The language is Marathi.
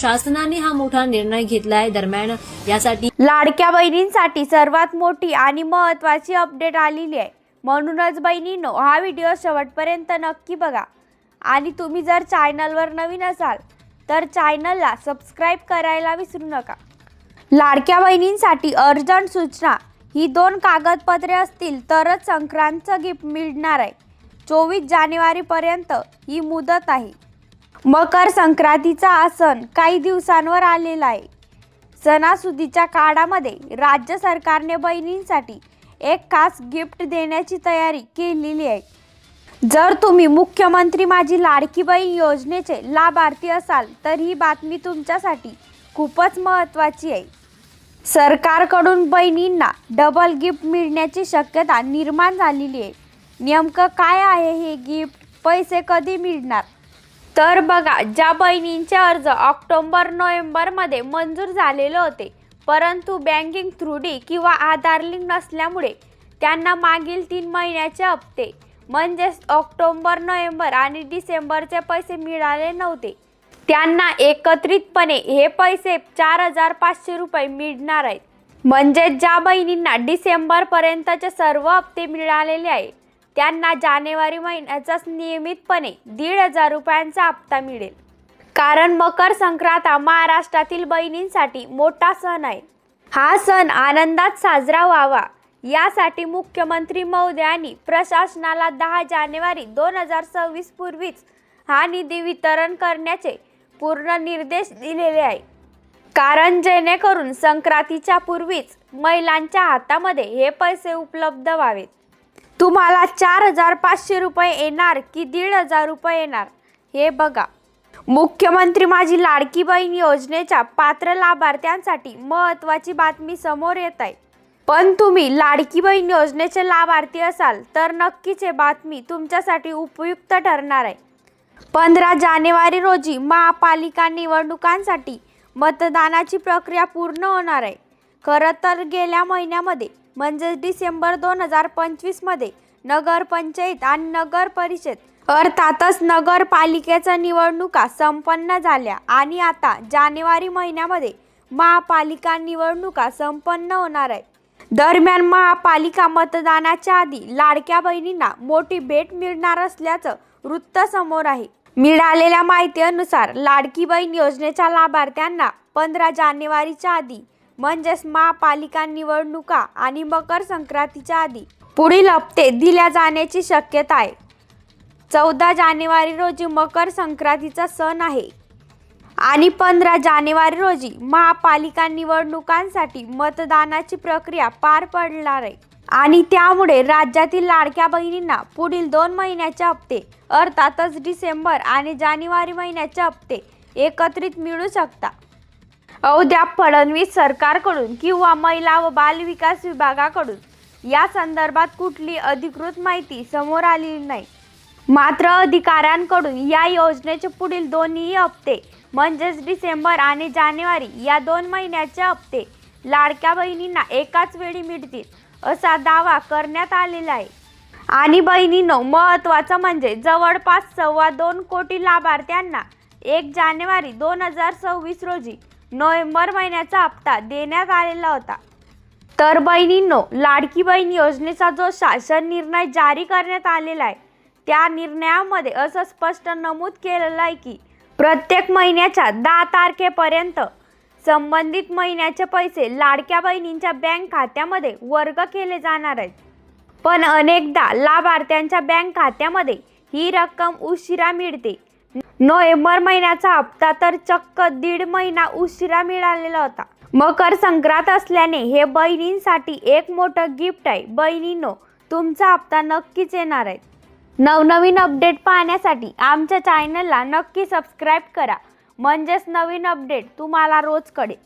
शासनाने हा मोठा निर्णय घेतलाय दरम्यान यासाठी लाडक्या बहिणींसाठी सर्वात मोठी आणि महत्त्वाची अपडेट आलेली आहे. म्हणूनच बहिणींनो हा व्हिडिओ शेवटपर्यंत नक्की बघा. आणि तुम्ही जर चॅनलवर नवीन असाल तर चॅनलला सबस्क्राईब करायला विसरू नका. लाडक्या बहिणींसाठी अर्जंट सूचना ही दोन कागदपत्रे असतील तरच संक्रांतचं गिफ्ट मिळणार आहे. चोवीस जानेवारीपर्यंत ही मुदत आहे. मकर संक्रांतीचा हा सण काही दिवसांवर आलेला आहे. सणासुदीच्या काळामध्ये राज्य सरकारने बहिणींसाठी एक खास गिफ्ट देण्याची तयारी केलेली आहे. जर तुम्ही मुख्यमंत्री माझी लाडकी बहीण योजनेचे लाभार्थी असाल तर ही बातमी तुमच्यासाठी खूपच महत्त्वाची आहे. सरकारकडून बहिणींना डबल गिफ्ट मिळण्याची शक्यता निर्माण झालेली आहे. नेमकं काय आहे हे गिफ्ट? पैसे कधी मिळणार? तर बघा ज्या बहिणींचे अर्ज ऑक्टोबर नोव्हेंबरमध्ये मंजूर झालेले होते परंतु बँकिंग थ्रुडी किंवा आधार लिंक नसल्यामुळे त्यांना मागील तीन महिन्याचे हप्ते म्हणजेच ऑक्टोंबर नोव्हेंबर आणि डिसेंबरचे पैसे मिळाले नव्हते. त्यांना एकत्रितपणे हे पैसे चार हजार पाचशे रुपये मिळणार आहेत. म्हणजेच ज्या बहिणींना डिसेंबरपर्यंतचे सर्व हप्ते मिळालेले आहे त्यांना जानेवारी महिन्याचाच नियमितपणे दीड हजार रुपयांचा हप्ता मिळेल. कारण मकर संक्रांत हा महाराष्ट्रातील बहिणींसाठी मोठा सण आहे. हा सण आनंदात साजरा व्हावा. यासाठी मुख्यमंत्री महोदयांनी प्रशासनाला दहा जानेवारी दोन हजार सव्वीस पूर्वीच हा निधी वितरण करण्याचे पूर्ण निर्देश दिलेले आहे. कारण जेणेकरून संक्रांतीच्या पूर्वीच महिलांच्या हातामध्ये हे पैसे उपलब्ध व्हावेत. तुम्हाला चार हजार पाचशे रुपये येणार की दीड हजार रुपये येणार? हे बघा. मुख्यमंत्री माझी लाडकी बहीण योजनेच्या पात्र लाभार्थ्यांसाठी महत्त्वाची बातमी समोर येत आहे. पण तुम्ही लाडकी बहीण योजनेचे लाभार्थी असाल तर नक्कीच हे बातमी तुमच्यासाठी उपयुक्त ठरणार आहे. पंधरा जानेवारी रोजी महापालिका निवडणुकांसाठी मतदानाची प्रक्रिया पूर्ण होणार आहे. खरं तर गेल्या महिन्यामध्ये म्हणजेच डिसेंबर दोन हजार पंचवीसमध्ये नगरपंचायत आणि नगर परिषद अर्थातच नगरपालिकेच्या निवडणुका संपन्न झाल्या आणि आता जानेवारी महिन्यामध्ये महापालिका निवडणुका संपन्न होणार आहे दरम्यान महापालिका मतदानाच्या आधी लाडक्या बहिणींना मोठी भेट मिळणार असल्याचं वृत्त समोर आहे. मिळालेल्या माहितीनुसार लाडकी बहीण योजनेच्या लाभार्थ्यांना पंधरा जानेवारीच्या आधी म्हणजेच महापालिका निवडणुका आणि मकर संक्रांतीच्या आधी पुढील हप्ते दिल्या जाण्याची शक्यता आहे. चौदा जानेवारी रोजी मकर संक्रांतीचा सण आहे आणि पंधरा जानेवारी रोजी महापालिका निवडणुकांसाठी मतदानाची प्रक्रिया पार पडणार आहे. आणि त्यामुळे राज्यातील लाडक्या बहिणींना पुढील दोन महिन्याचे हप्ते अर्थातच डिसेंबर आणि जानेवारी महिन्याचे हप्ते एकत्रित मिळू शकता अवद्या फडणवीस सरकारकडून किंवा महिला व बालविकास विभागाकडून. या संदर्भात कुठली अधिकृत माहिती समोर आलेली नाही. मात्र अधिकाऱ्यांकडून या योजनेचे पुढील दोन्ही हप्ते म्हणजेच डिसेंबर आणि जानेवारी या दोन महिन्याचे हप्ते लाडक्या बहिणींना एकाच वेळी मिळतील असा दावा करण्यात आलेला आहे. आणि बहिणीनं महत्त्वाचं म्हणजे जवळपास सव्वा दोन कोटी लाभार्थ्यांना एक जानेवारी दोन हजार सव्वीस रोजी नोव्हेंबर महिन्याचा हप्ता देण्यात आलेला होता. तर बहिणींनो लाडकी बहीण योजनेचा जो शासन निर्णय जारी करण्यात आलेला आहे त्या निर्णयामध्ये असं स्पष्ट नमूद केलेलं आहे की प्रत्येक महिन्याच्या दहा तारखेपर्यंत संबंधित महिन्याचे पैसे लाडक्या बहिणींच्या बँक खात्यामध्ये वर्ग केले जाणार आहेत. पण अनेकदा लाभार्थ्यांच्या बँक खात्यामध्ये ही रक्कम उशिरा मिळते. नोव्हेंबर महिन्याचा हप्ता तर चक्क दीड महिना उशिरा मिळालेला होता. मकर संक्रांत असल्याने हे बहिणींसाठी एक मोठं गिफ्ट आहे. बहिणींनो तुमचा हप्ता नक्कीच येणार आहे. नवनवीन अपडेट पाहण्यासाठी आमच्या चॅनलला नक्की सबस्क्राईब करा. म्हणजेच नवीन अपडेट तुम्हाला रोज कळेल